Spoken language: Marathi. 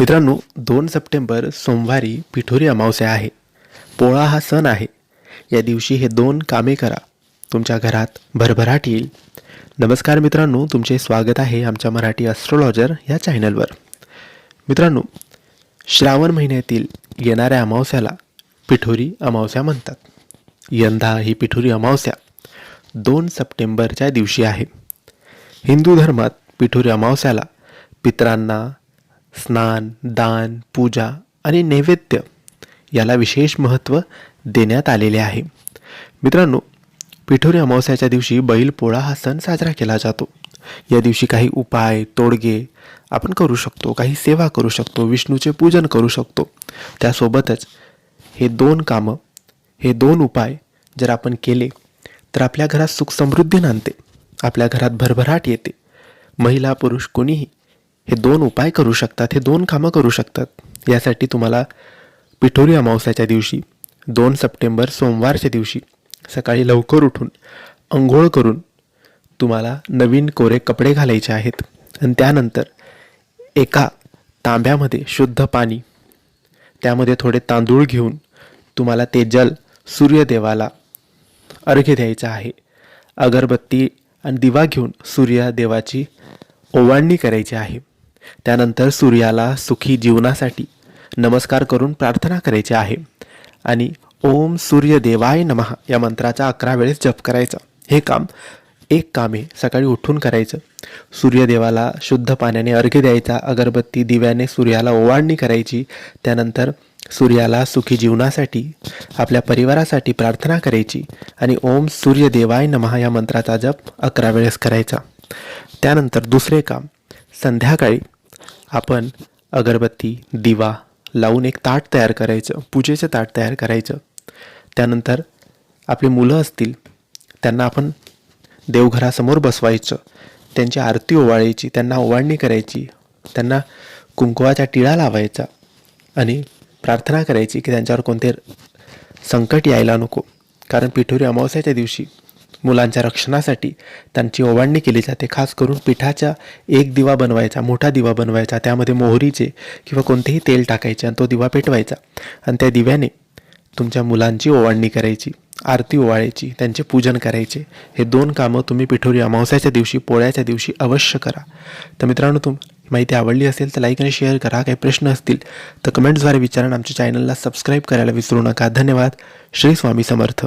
मित्रांनो दोन सप्टेंबर सोमवारी पिठोरी अमावस्या आहे. पोळा हा सण आहे. या दिवशी हे दोन कामे करा. तुमच्या घरात भरभराट येईल. नमस्कार मित्रांनो तुमचे स्वागत आहे आमच्या मराठी ॲस्ट्रॉलॉजर या चॅनलवर मित्रांनो श्रावण महिन्यातील येणाऱ्या अमावस्याला पिठोरी अमावस्या म्हणतात. यंदा ही पिठोरी अमावस्या दोन सप्टेंबरच्या दिवशी आहे. हिंदू धर्मात पिठोरी अमावस्याला पितरांना स्नान दान पूजा आणि नैवेद्य याला विशेष महत्त्व देण्यात आलेले आहे. मित्रांनो पिठोरी अमावस्याच्या दिवशी बैलपोळा हा सण साजरा केला जातो. या दिवशी काही उपाय तोडगे आपण करू शकतो काही सेवा करू शकतो विष्णूचे पूजन करू शकतो. त्यासोबतच हे दोन कामं हे दोन उपाय जर आपण केले तर आपल्या घरात सुखसमृद्धी नांदते. आपल्या घरात भरभराट येते. महिला पुरुष कोणीही हे दोन उपाय करू शकतात हे दोन कामं करू शकतात. यासाठी तुम्हाला पिठोरी अमावस्याच्या दिवशी दोन सप्टेंबर सोमवारच्या दिवशी सकाळी लवकर उठून अंघोळ करून तुम्हाला नवीन कोरे कपडे घालायचे आहेत. आणि त्यानंतर एका तांब्यामध्ये शुद्ध पाणी त्यामध्ये थोडे तांदूळ घेऊन तुम्हाला ते जल सूर्यदेवाला अर्घ्य द्यायचं आहे. अगरबत्ती आणि दिवा घेऊन सूर्यदेवाची ओवाळणी करायची आहे. त्यानंतर सूर्याला सुखी जीवनासाठी नमस्कार करून प्रार्थना करायची आहे. आणि ओम सूर्यदेवाय नमः या मंत्राचा अकरा वेळेस जप करायचा. हे काम एक काम आहे सकाळी उठून करायचं. सूर्यदेवाला शुद्ध पाण्याने अर्घ्य द्यायचा अगरबत्ती दिव्याने सूर्याला ओवाळणी करायची त्यानंतर सूर्याला सुखी जीवनासाठी आपल्या परिवारासाठी प्रार्थना करायची आणि ओम सूर्यदेवाय नमः या मंत्राचा जप अकरा वेळेस करायचा. त्यानंतर दुसरे काम संध्याकाळी आपण अगरबत्ती दिवा लावून एक ताट तयार करायचं पूजेचं ताट तयार करायचं. त्यानंतर आपली मुलं असतील त्यांना आपण देवघरासमोर बसवायचं. त्यांची आरती ओवाळायची त्यांना ओवाळणी करायची त्यांना कुंकवाचा टिळा लावायचा आणि प्रार्थना करायची की त्यांच्यावर कोणते संकट यायला नको. कारण पिठोरी अमावस्याच्या दिवशी मुलांच्या रक्षणासाठी त्यांची ओवाळणी केली जाते. खास करून पिठाच्या एक दिवा बनवायचा मोठा दिवा बनवायचा. त्यामध्ये मोहरीचे किंवा कोणतेही तेल टाकायचे आणि तो दिवा पेटवायचा. आणि त्या दिव्याने तुमच्या मुलांची ओवाळणी करायची आरती ओवाळायची त्यांचे पूजन करायचे. हे दोन कामं तुम्ही पिठोरी अमावस्याच्या दिवशी पोळ्याच्या दिवशी अवश्य करा. तर मित्रांनो तुम माहिती आवडली असेल तर लाईक आणि शेअर करा. काही प्रश्न असतील तर कमेंट्सद्वारे विचारा आमच्या चॅनलला सबस्क्राईब करायला विसरू नका. धन्यवाद. श्री स्वामी समर्थ.